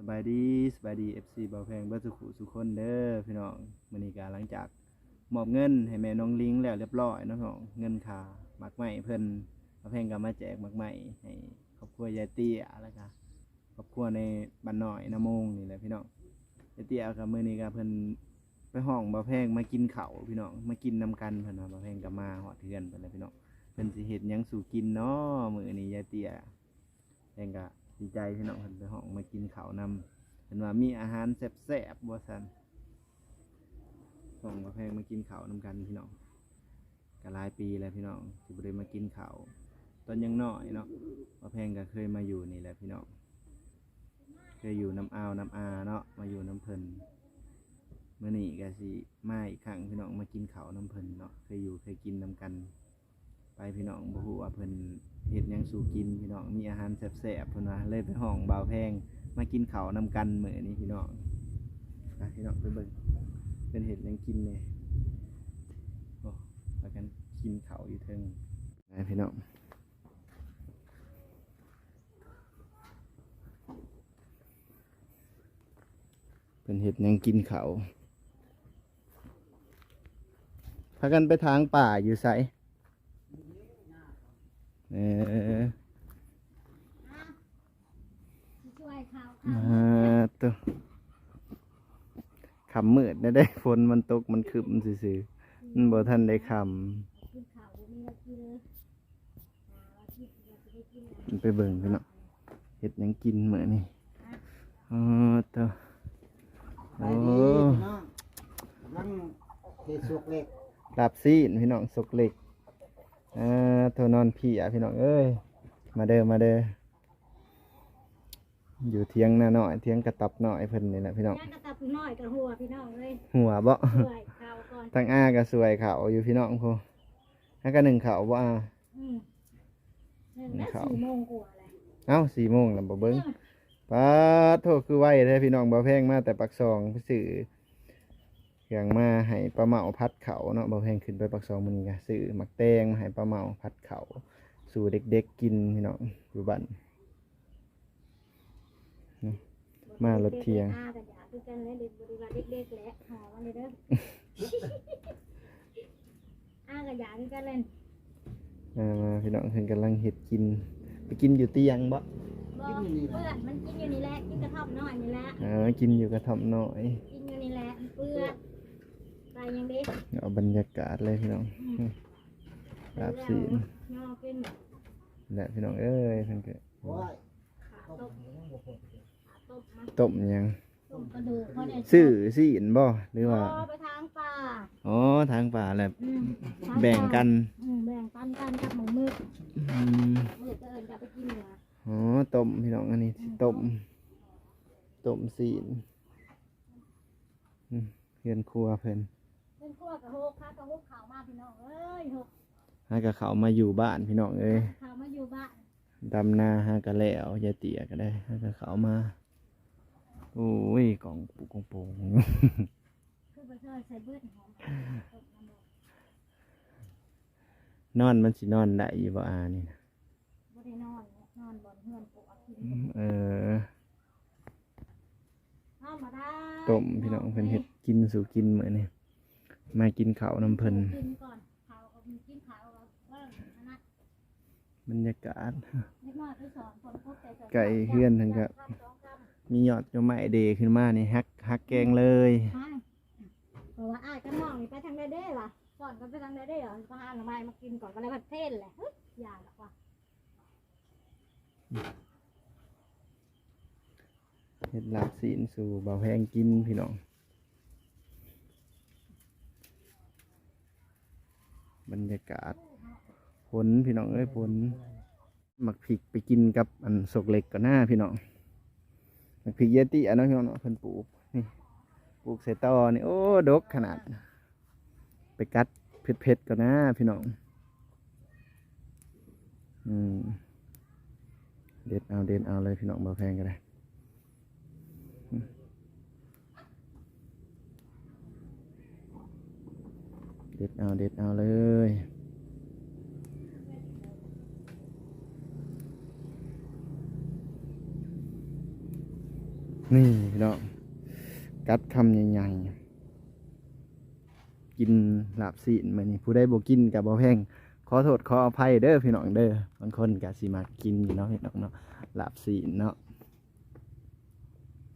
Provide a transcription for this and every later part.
สบายดีสบายดี FC เบาแพงเบิดสุขุสุคนเด้อพี่น้องมือนี้ก็หลังจากมอบเงินให้แม่น้องลิงแล้วเรียบร้อยนาะพี่น้องเงินค่าหมักไหม้เพิ่นเบาแพงก็มาแจกหมักไหม้ให้ครอบครัวยายเตี้ยแล้วก็ครอบครัวในบ้านน้อยนาโมงนี่แหละพี่น้องยายเตี้ยก็มื้อนี้ก็เพิ่นไปห้องเบาแพงมากินเขาพี่น้องมากินนำกันเพิ่นเบาแพงก็มาฮอดเทือนเพิ่นแล้วพี่น้องเพิ่นสิเฮ็ดยังสู่กินเนาะมือนี้ยายเตี้ยแพงก็ ดีใจพี่น้องเพิ่นไปห้องมากินข้าวนำเห็นว่ามีอาหารแซ่บๆบัวสันส่งมาแพงมากินข้าวนำกันพี่น้องก็หลายปีแล้วพี่น้องที่บริมากินข้าวตอนยังน้อยเนาะมาแพงก็เคยมาอยู่นี่แหละพี่น้องเคยอยู่น้ำอาวน้ำอาเนาะมาอยู่น้ำเพลินเมื่อนี้ก็สิมาอีกครั้งพี่น้องมากินข้าวน้ำเพลินเนาะเคยอยู่เคยกินน้ำกัน ไปพี่น้องบ่ฮู้ว่าเพิ่นเฮ็ดหยังสู่กินพี่น้องมีอาหารแซ่บๆเพิ่นว่าเลยไปห้องบ่าวแพงมากินข้าวนำกันมื้อนี้พี่น้องไปพี่น้องไปเบิ่งเป็นเห็ดหยังกินเนี่ยโอ้พากันกินข้าวอยู่เทิงไปพี่น้องเป็นเห็ดหยังกินข้าวพากันไปทางป่าอยู่ไส เออช่วยเขาอ่าตัวคำมืดนะได้ฝนมันตกมันคืบมันซื่อๆมันบ่ทันได้คกินเขามีอะไรกินเลยหาว่าที่เราจะได้กินอะไรำไปเบิ่งพี่เนาะเห็ดหยังกินเหมือนนี่อ๋อตัวไปโอ้ดีพี่น้องกำลังเทสุกเหล็กลาบซีนพี่น้องสกเหล็ก อ่าตัวนอนพี่อะพี่น้องเอ้ย มาเด้อมาเด้อ อยู่เทียงหน้าหน่อยเทียงกระตับหน่อยเพิ่นนี่แหละพี่น้อง ย่างกระตับน้อยกับหัวพี่น้องเลยหัวบ่ช่วยเขาก่อนทั้งอาก็สวยเขาอยู่พี่น้องพูแล้วก็หนึ่งเขาบ่อา อืมหนึ่งและสี่โมงกว่าเลยเอ้าสี่โมงแล้วบ่เบิ้งป้าดโทษคือไว้แท้พี่น้องบ่แพงมาแต่ปักซองไปซื้อ เครื่องมาให้ปลาเหมาพัดเขาเนาะบ่แพงขึ้นไปปักซองมื้อนี้ก็ซื้อหมักแตงมาให้ปลาเหมาพัดเขาสู่เด็กๆกินพี่น้องอยู่บ้านมารถเที่ยงอากันอยากคือกันเลยเด็กบริวารเด็กๆแหละหอวันนี้เด้ออากันอยากคือกันเลยมามาพี่น้องเพิ่นกำลังเฮ็ดกิน ไปกินอยู่เตียงบ่บอกเปื้อนมันกินอยู่นี่แหละ กินกระท่อมน้อยนี่แหละอ๋อกินอยู่กระท่อมน้อย กินอยู่นี่แหละเปื้อน ไปยังดีเอาบรรยากาศเลยพี่น้องลาบสีนย่อเป็นและพี่น้องเอ้ยเพิ่นก็โอ้ยขาต้มขาต้มมาต้มหยังต้มกระดูกเขาเนี่ยซื้อสีนบ่หรือว่าอ๋อไปทางป่าอ๋อทางป่าแหละอืมทาแบ่งกันอืมแบ่งปันกันกับหมูมืดอืมมืดก็เอิญจะไปกินเหนืออ๋อต้มพี่น้องอันนี้ต้มต้มสีนอืมเฮือนครัวเพิ่น เป็นขั้วกับโฮกค่ะกับโฮกขาวมาพี่น้องเอ้ยโฮกหากับเขามาอยู่บ้านพี่น้องเอ้ยขาวมาอยู่บ้านดำนาหากันแล้วยายเตี๋ยก็ได้หากับเขามา โอ้ยกล่องปุกกองโปงคือไปเชิญใส่เบืดหอมต้มน้ำมันนอนมันสินอนได้อยู่บ่อานี่นะบ่ได้นอนเนี่ยนอนบนเฮือนปกติเออ นอนมาได้ต้มพี่น้องเพิ่นเฮ็ดกินสู่กินมื้อนี้ มากินข้าวน้ำเพิ่นกินก่อนขาวกับกินขาวกับว่าอันนั้นบรรยากาศเล็กน้อยไปสอนคนพบใจสอนไก่เฮือนทั้งก็สองคำมียอดก็ไม้เดขึ้นมานี่ฮักฮักแกงเลยใช่เพราะว่าอ้ายก็มองนี่ไปทางใดเด้ล่ะก่อนก็ไปทางใดเด้เหรอก็หาหน่อไม้มากินก่อนก็เลยประเทศแหละเฮ้ยอย่าหรอกว่ะเฮ็ดลาบซีนสู่เบาแพงกินพี่น้อง บรรยากาศฝนพี่น้องเอ้ยฝนหมักพริกไปกินกับอันสกเล็กก็หน้าพี่น้องหมักพริกเยติอันนั้นพี่น้องเนาะเพิ่นปลูกนี่ปลูกใส่ตอนี่โอ้ดกขนาด ไปกัดเผ็ดๆก็หน้าพี่น้องอืมเด็ดเอาเด็ดเอาเลยพี่น้องเบาแพงก็ได้ เด็ดเอาเด็ดเอาเลยนี่พี่น้องกัดคำใหญ่ๆ กินหลาบซีนมานี่ผู้ใดบ่กินกับบ่แพงขอโทษขออภัยเด้อพี่น้องเด้อบางคนก็สิมากินอยู่เนาะพี่น้องเนาะลาบซีนเนาะ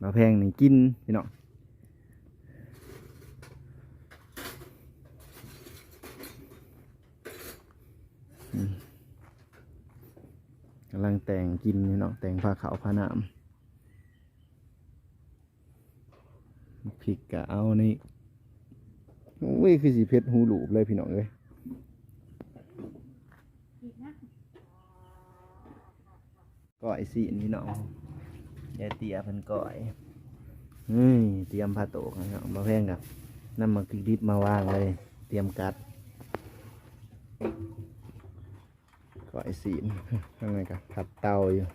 บ่แพงนี่กินพี่น้องอืมกำลังแต่งกินพี่น้องแต่งผ้าขาวผ้าหนามพริกกะเอานี่โอ้ยคือสีเพชรหูหลูบเลยพี่น้องเอ้ยก้อยสีนี่น้องยายเตียเพิ่นก้อยนี่เตรียมผ้าโตกนะครับมาแพงกับน้ำมันพริกดิบมาวางเลย เตรียมกัด ก้อยสีนข้างในกับขัดเตาอยู่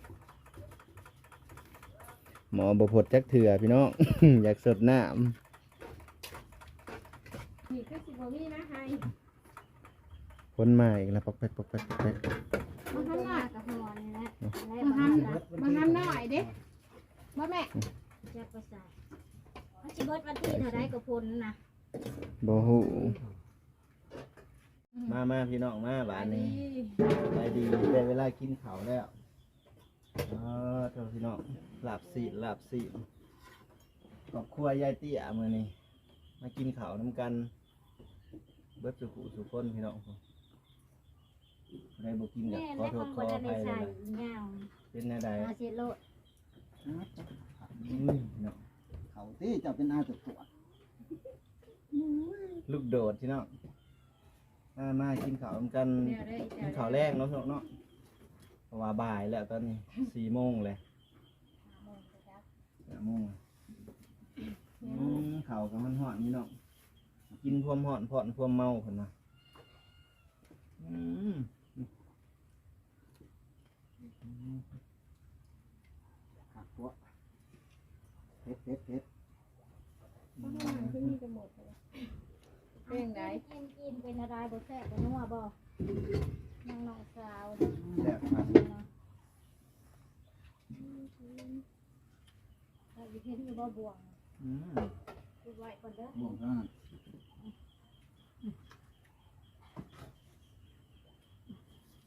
หมอบพดจักเถื่อพี่น้อง อยากสดน้นี่คือสิบมีนะไฮำพ้นมาอีกแล้วปอกแป๊กปอกแป๊กปอกแป๊กมันทำหน้ากับหัวนี่แหละอะไรมาบ้างทำล่ะมาทำหน่อยเด้บ่แม่จะประสาทมันสิเบิดวันที่เท่าไรก็พ้นนะบ่หู มามาพี่น้องมาหวานนี้ไปดีได้เวลากินข้าวแล้วอ๋อเจ้าพี่น้องหลับสีหลับสีครอบครัวยายเตี้ยมือนี้มากินข้าวน้ำกัน เบิดสุขุสุคนพี่น้องได้บ่กินกับแม่ขอและโทคษนขบ่ออได้ภัยใส่เลยเงาเป็นแนวใดอาเซโลดอุ้ยเนาะเขาที่จะเป็นอาตุกตัวลูกโดดพี่น้อง มามากินข้าวกันกินข้าวแรกเนาะพี่น้องเนาะเพราะว่าบ่ายแล้วตอนนี้สี่โมงเลยห้าโมงอืมข้าวกับมันหอนพี่น้องกินพวมหอนพอนพวมเมาคนนะอืมหักตัวเผ็ดเผ็ดเผ็ด เรื่องใดกินกินเป็นอะไรบ่แซ่บบ่นัวบ่นางน้องสาวแซ่บครับเราอยู่เพิ่นอยู่บ่บวงอืมคิดไว้ก่อนเด้อบ่วงข้าง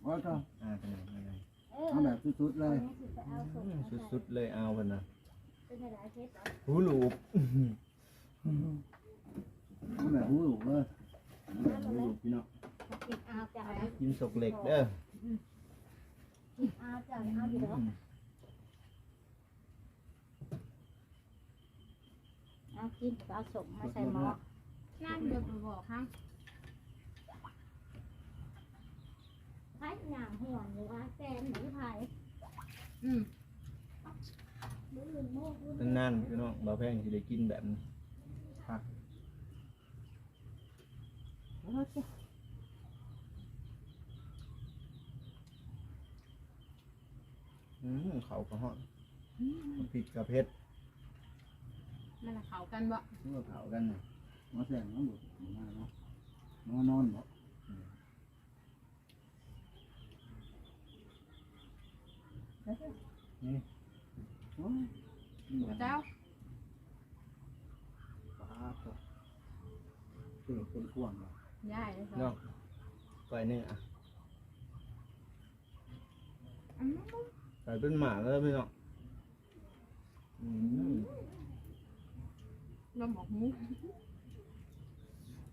โอ้ยก็อ่าเป็นไงเป็นไงเออเอาแบบสุดๆเลยสิไปเอาส่งอืมสุดๆเลยเอาคนนะเป็นอะไรเพชรเหรอหูหลูบเอา แบบหูเลยหูหลูบพี่น้องกินอาจ้ะกินสกเหล็กเด้อกินอาจ้ะเอาอยู่เด้อเอากินเอาส่งมาใส่หม้อนั่งเดี๋ยวบอกครับไผ่หนังห่วงหรือว่าแซนหรือไผ่อืมมืออื่นโมกมือนั่นพี่น้องบ่าวแพงสิได้กินแบบนี้พัก อืมเขาก็ฮอดพริกกับเผ็ดมันน่ะเขากันบ่เมื่อเผากันน่ะมาแสงน้ำบุมาเนาะนอนนอนบ่นี่โอ้ยพระเจ้าปลาตัวเปลือกเป็นข่วงเลย ย่ายเลยเนาะก้อยเนื้ออืมใส่เป็นหมาแล้วพี่น้องอืมลมบอกหู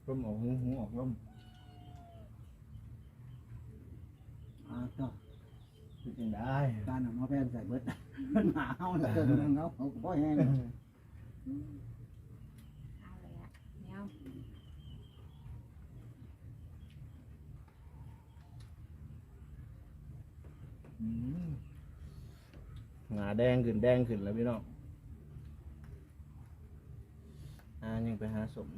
ร่มออกหูหูออกร่มอ่าตัวคือจังได้การเอามาแพนใส่เบิด มันหมาเฮาแล้วเกินมันเขาเขาก็บ่แห้งเอาเลยอะแนว อืม หนาแดงขึ้นแดงขึ้นแล้วพี่น้องอ่ายังไปหาสม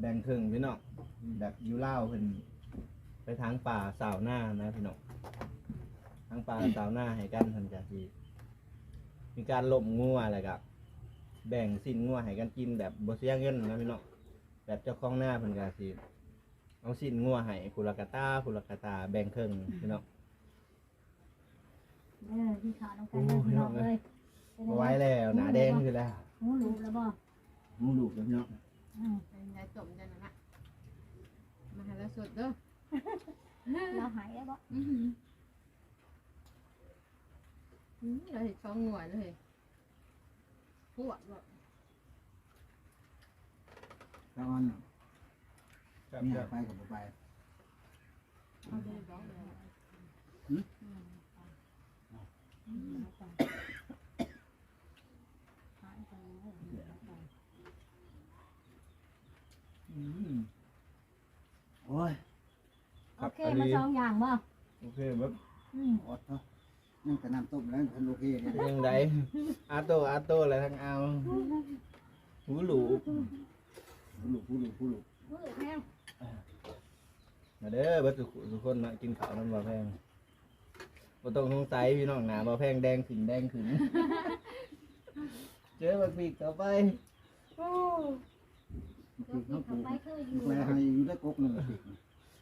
แบ่งครึ่งพี่น้องแบบยูเล่าวเพิ่นไปทางป่าสาวหน้านะพี่น้องทางป่าสาวหน้าให้กันเพิ่นจะทีมีการลมงัวอะไรกับ แบ่งสิ้นงัวให้กันกินแบบบ่เสียเงินนะพี่น้องแบบเจ้าของหน้าเพิ่นก็สิเอาสิ้นงัวให้คุละกะตาคุละกะตาแบ่งครึ่งพี่น้อง เออที่ขาต้องการเด้อพี่น้องเลยเป็นบ่ไงไหว้แล้วหนาแดงคือแล้วหูหลูบแล้วบ่มูดูแล้วพี่น้องอืมเป็นยาจมจังนั่นละมาให้เราสดเด้อเราหายแล้วบ่อือหืออืมเราเห็นช่องหัวเลย ปวดบ่ตอนครับนี่ครับไปกับบ่ไปเอาเลยบอกเลยหายไปแล้วอืมโอ้ยโอเคมาสองอย่างบ่โอเคแบบอืมอดเนาะ นั่งแต่น้ำต้มแล้วทันโอเคเนี่ยยังไดอาโตอาโตอะไรทั้งเอาหูหลูผู้ลูกผู้ลูกผู้ลูกมือแห้งมาเด้อเบิดทุกทุกคนมากินข้าวน้ำบ่แพงบ่ต้องสงสัยพี่น้องหนาบ่แพงแดงขึ้นแดงขึ้นเจอบักปีกต่อไปโอ้พริกเดี๋ยวเขาปลูเข้ากไปคืออยู่ไปให้อยู่ได้กกหนึ่งพริก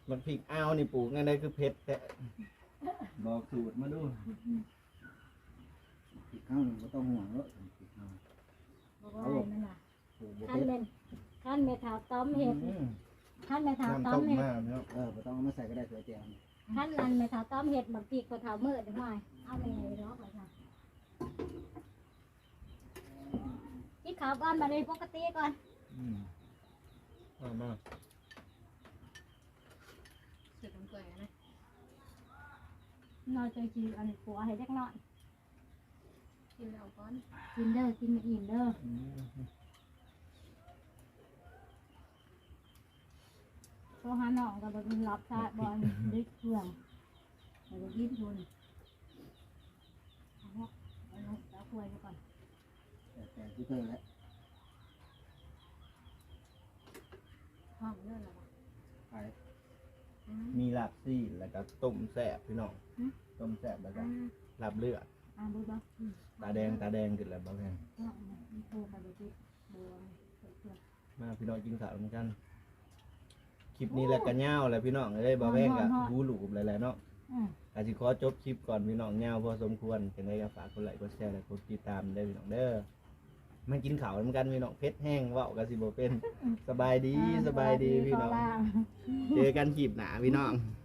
บักปีกอ้าวนี่ปลูกงั้นได้คือเพชรแท้ บอกสูตรมาดูพริกข้าวหนึ่งก็ต้องห่วงแล้วพริกข้าวบ่ว่านั่นน่ะปลูกบ่ขั้นเป็เป็นนขั้นเมทาต้อมเห็ดอืมขั้นเมทาต้อน้ำต้มมเห็ด มากเนาะเออบ่ต้องเอามาใส่ก็ได้สวยแจ่มขั้นรันเมทาต้อมเห็ดบางทีก็เท้ามืดหน่อยเอาไปเลยรอกเลยค่ะกินข้าวก่อนมาเลยปกติก่อนอืมมามาสุดน้ำเกลือนะ นอนใจจีอันนี้ผัวให้เล็กน้อยกินแล้วก่อนกินเด้อกินไม่อิ่มเด้ออืมโทรหาน้องกับบกินรับชาบอลดึกเครื่องแต่ก็ยิ้มทุนเอาละเอาละเอาคุยไปก่อนแต่แต่ที่เคยแล้วห้องเนื้อละไปอื มมีลาบซี่แล้วก็ต้มแซ่บพี่น้องต้มแซ่บแล้วก็อ่าลาบเลือดอ่านดูบ้างตาแดงตาแดงขึ้นแล้วบ่แพงก็มีโทรไปดูที่บัวเพื่อนมาพี่น้องกินข้าวเหมือนกันคลิปนี้แหละกันยาวแหล้วพี่น้องเอ้ยบ่แพงกับหูหลูบหลายๆเนาะ อืม อาจสิขอจบคลิปก่อนพี่น้องยาวพอสมควรเป็นไงก็ฝากกดไลค์กดแชร์และกดติดตามเด้อพี่น้องเด้อ มากินข้าวเหมือนกันพี่น้องเพชรแห้งเว้ากันสิบ่เป็นสบายดีสบายดีพี่น้องขอลาเจอกันคลิปหน้าพี่น้องอ